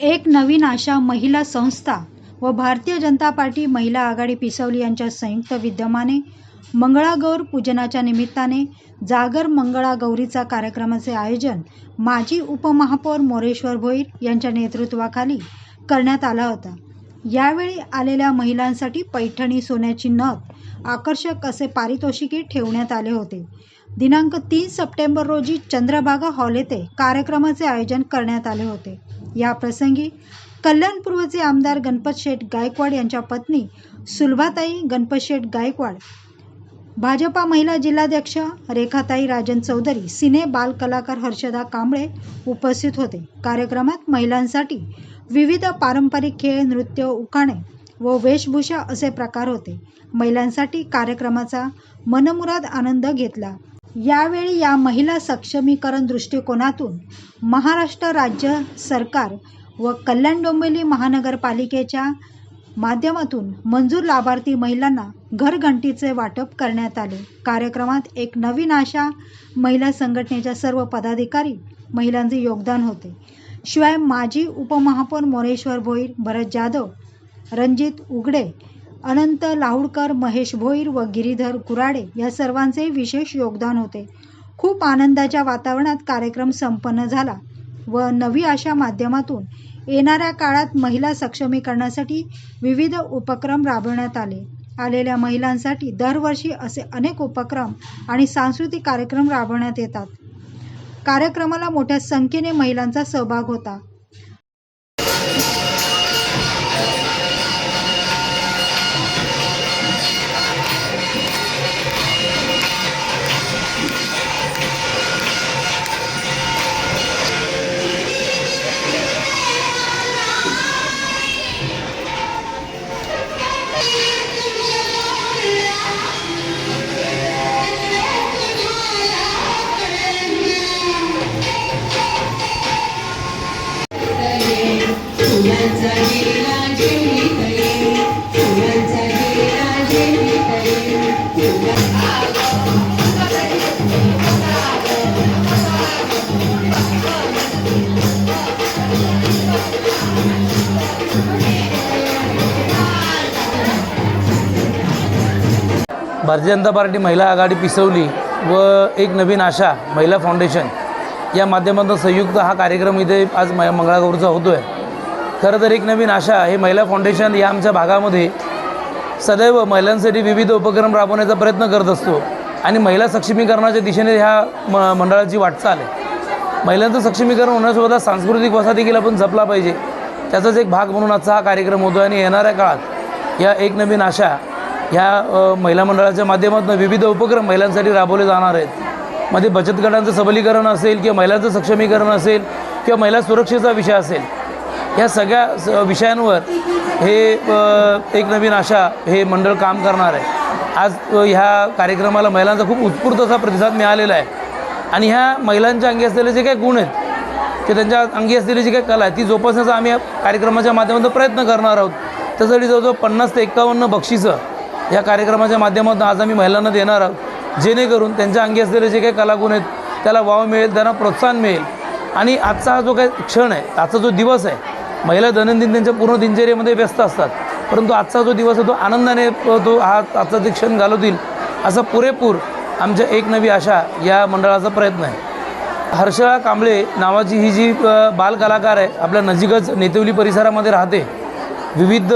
एक नवीन आशा महिला संस्था व भारतीय जनता पार्टी महिला आघाडी पिसवली यांच्या संयुक्त विद्यमाने मंगळागौर पूजनाच्या निमित्ताने जागर मंगळागौरीचा कार्यक्रमाचे आयोजन माजी उपमहापौर मोरेश्वर भोईर यांच्या नेतृत्वाखाली करण्यात आला होता. यावेळी आलेल्या महिलांसाठी पैठणी सोन्याची नथ आकर्षक असे पारितोषिके ठेवण्यात आले होते. दिनांक तीन सप्टेंबर रोजी चंद्रभागा हॉल येथे कार्यक्रमाचे आयोजन करण्यात आले होते. या प्रसंगी कल्याणपूर्वचे आमदार गणपत शेठ गायकवाड यांच्या पत्नी सुलभाताई गणपत शेठ गायकवाड भाजपा महिला जिल्हाध्यक्ष रेखाताई राजन चौधरी सिने बाल कलाकार हर्षदा कांबळे उपस्थित होते. कार्यक्रमात महिलांसाठी विविध पारंपरिक खेळ नृत्य उखाणे व वेशभूषा असे प्रकार होते. महिलांसाठी कार्यक्रमाचा मनमुराद आनंद घेतला. यावेळी या महिला सक्षमीकरण दृष्टिकोनातून महाराष्ट्र राज्य सरकार व कल्याण डोंबिवली महानगरपालिकेच्या माध्यमातून मंजूर लाभार्थी महिलांना घरघंटीचे वाटप करण्यात आले. कार्यक्रमात एक नवीन आशा महिला संघटनेच्या सर्व पदाधिकारी महिलांचे योगदान होते. शिवाय माजी उपमहापौर मोरेश्वर भोईर भरत जाधव रणजित उघडे अनंत लाहुडकर महेश भोईर व गिरीधर कुराडे या सर्वांचे विशेष योगदान होते. खूप आनंदाच्या वातावरणात कार्यक्रम संपन्न झाला व नवी आशा माध्यमातून येणाऱ्या काळात महिला सक्षमीकरणासाठी विविध उपक्रम राबवण्यात आले. आलेल्या महिलांसाठी दरवर्षी असे अनेक उपक्रम आणि सांस्कृतिक कार्यक्रम राबवण्यात येतात. कार्यक्रमाला मोठ्या संख्येने महिलांचा सहभाग होता. भारतीय जनता पार्टी महिला आघाडी पिसवली व एक नवीन आशा महिला फाउंडेशन. या माध्यमातून संयुक्त हा कार्यक्रम इथे आज म मंगळागौरचा होतो आहे खरं तर एक नवीन आशा हे महिला फाउंडेशन या आमच्या भागामध्ये सदैव महिलांसाठी विविध उपक्रम राबवण्याचा प्रयत्न करत असतो. आणि महिला सक्षमीकरणाच्या दिशेने ह्या म मंडळाची वाटचाल आहे. महिलांचं सक्षमीकरण होण्यासोबत सांस्कृतिक वसा देखील आपण जपला पाहिजे. त्याचाच एक भाग म्हणून आजचा हा कार्यक्रम होतो आणि येणाऱ्या काळात या एक नवीन आशा ह्या महिला मंडळाच्या माध्यमातून विविध उपक्रम महिलांसाठी राबवले जाणार आहेत. मध्ये बचत गटांचं सबलीकरण असेल किंवा महिलांचं सक्षमीकरण असेल किंवा महिला सुरक्षेचा विषय असेल ह्या सगळ्या स विषयांवर हे एक नवीन आशा हे मंडळ काम करणार आहे. आज ह्या कार्यक्रमाला महिलांचा खूप उत्स्फूर्त असा प्रतिसाद मिळालेला आहे. आणि ह्या महिलांच्या अंगी असलेले जे काही गुण आहेत ते त्यांच्या अंगी असलेली जी काही कला आहे ती जोपासण्याचा आम्ही या कार्यक्रमाच्या माध्यमातून प्रयत्न करणार आहोत. त्यासाठी जवळजवळ पन्नास ते एक्कावन्न बक्षिसं या कार्यक्रमाच्या माध्यमातून आज आम्ही महिलांना देणार आहोत. जेणेकरून त्यांच्या अंगी असलेले जे काही कलागुण आहेत त्याला वाव मिळेल त्यांना प्रोत्साहन मिळेल. आणि आजचा हा जो काही क्षण आहे आजचा जो दिवस आहे महिला दैनंदिन त्यांच्या पूर्ण दिनचर्येमध्ये व्यस्त असतात. परंतु आजचा जो दिवस आहे तो आनंदाने तो हा आजचा ते क्षण घालवतील असा पुरेपूर आमच्या एक नवी आशा या मंडळाचा प्रयत्न आहे. हर्षळा कांबळे नावाची ही जी बालकलाकार आहे आपल्या नजीकच नेतेवली परिसरामध्ये राहते. विविध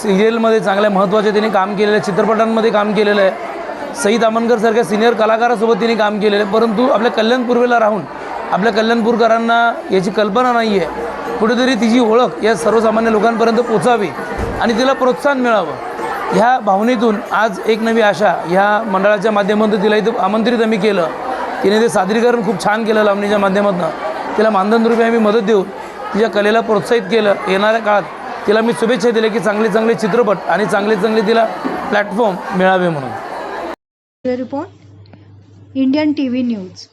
सिरियलमध्ये चांगल्या महत्त्वाचे तिने काम केलेलं आहे चित्रपटांमध्ये काम केलेलं आहे. सई आमनकरसारख्या सिनियर कलाकारासोबत तिने काम केलेलं आहे. परंतु आपल्या कल्याणपूर्वेला राहून आपल्या कल्याणपूरकरांना याची कल्पना नाही आहे कुठेतरी तिची ओळख या सर्वसामान्य लोकांपर्यंत पोचावी आणि तिला प्रोत्साहन मिळावं. ह्या भावनेतून आज एक नवी आशा ह्या मंडळाच्या माध्यमातून तिला इथं आमंत्रित आम्ही केलं. तिने ते सादरीकरण खूप छान केलं लावणीच्या माध्यमातून. तिला मानधनरूपी आम्ही मदत देऊन तिच्या कलेला प्रोत्साहित केलं. येणाऱ्या काळात तिला मी शुभेच्छा दिल्या की चांगले चांगले चित्रपट आणि चांगले चांगले तिला प्लॅटफॉर्म मिळावे म्हणून. Report Indian T V news.